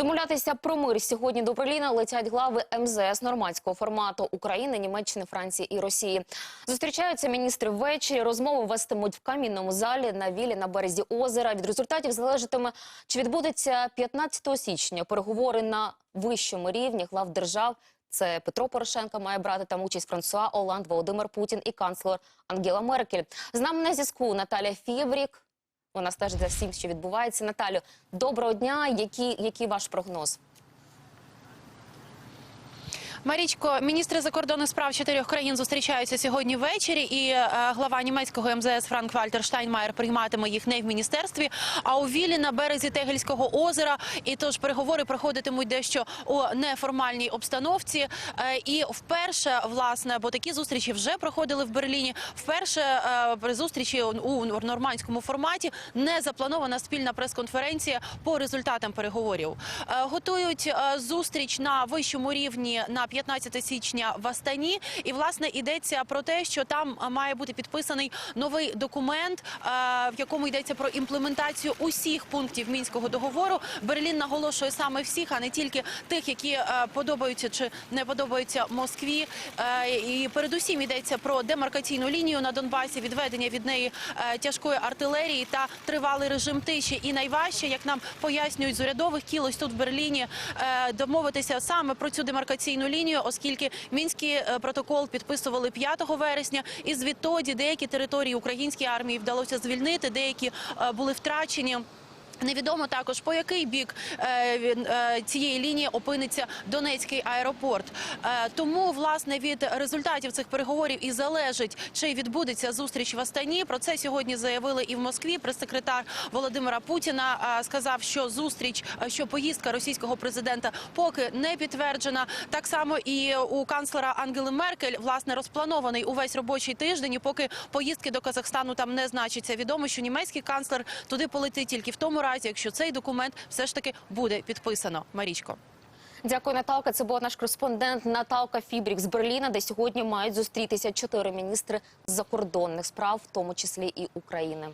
Домовлятися про мир сьогодні до Берліна летять глави МЗС нормандського формату України, Німеччини, Франції і Росії. Зустрічаються міністри ввечері. Розмови вестимуть в камінному залі на вілі на березі озера. Від результатів залежатиме, чи відбудеться 15 січня переговори на вищому рівні глав держав. Це Петро Порошенко має брати там участь Франсуа Оланд, Володимир Путін і канцлер Ангела Меркель. З нами на зв'язку Наталя Фєврік. Вона стежить за всім, що відбувається. Наталю, доброго дня. Які, який ваш прогноз? Марічко, міністри закордонних справ чотирьох країн зустрічаються сьогодні ввечері, і е, глава німецького МЗС Франк Вальтер Штайнмаєр прийматиме їх не в міністерстві, а у вілі на березі Тегельського озера. І тож переговори проходитимуть дещо у неформальній обстановці. Е, і вперше, власне, бо такі зустрічі вже проходили в Берліні. Вперше е, при зустрічі у нормандському форматі не запланована спільна прес-конференція по результатам переговорів. Е, Готують е, зустріч на вищому рівні на 15 січня в Астані. І власне йдеться про те, що там має бути підписаний новий документ, е, в якому йдеться про імплементацію усіх пунктів мінського договору. Берлін наголошує саме всіх, а не тільки тих, які е, подобаються чи не подобаються Москві. Е, І передусім йдеться про демаркаційну лінію на Донбасі, відведення від неї тяжкої артилерії та тривалий режим тиші. І найважче, як нам пояснюють з урядових кіл ось тут в Берліні, домовитися саме про цю демаркаційну лінію, оскільки мінський е, протокол підписували 5 вересня, і звідтоді деякі території української армії вдалося звільнити, деякі е, були втрачені. Невідомо також по який бік е, е, цієї лінії опиниться Донецький аеропорт. Е, тому власне від результатів цих переговорів і залежить, чи відбудеться зустріч в Астані. Про це сьогодні заявили і в Москві. Прес-секретар Володимира Путіна сказав, що зустріч, що поїздка російського президента поки не підтверджена. Так само і у канцлера Ангели Меркель власне розпланований увесь робочий тиждень. І поки поїздки до Казахстану там не значиться. Відомо, що німецький канцлер туди полетить тільки в тому разі, якщо цей документ все ж таки буде підписано. Марічко. Дякую, Наталка. Це була наш кореспондент Наталка Фібрік з Берліна, де сьогодні мають зустрітися чотири міністри закордонних справ, в тому числі і України.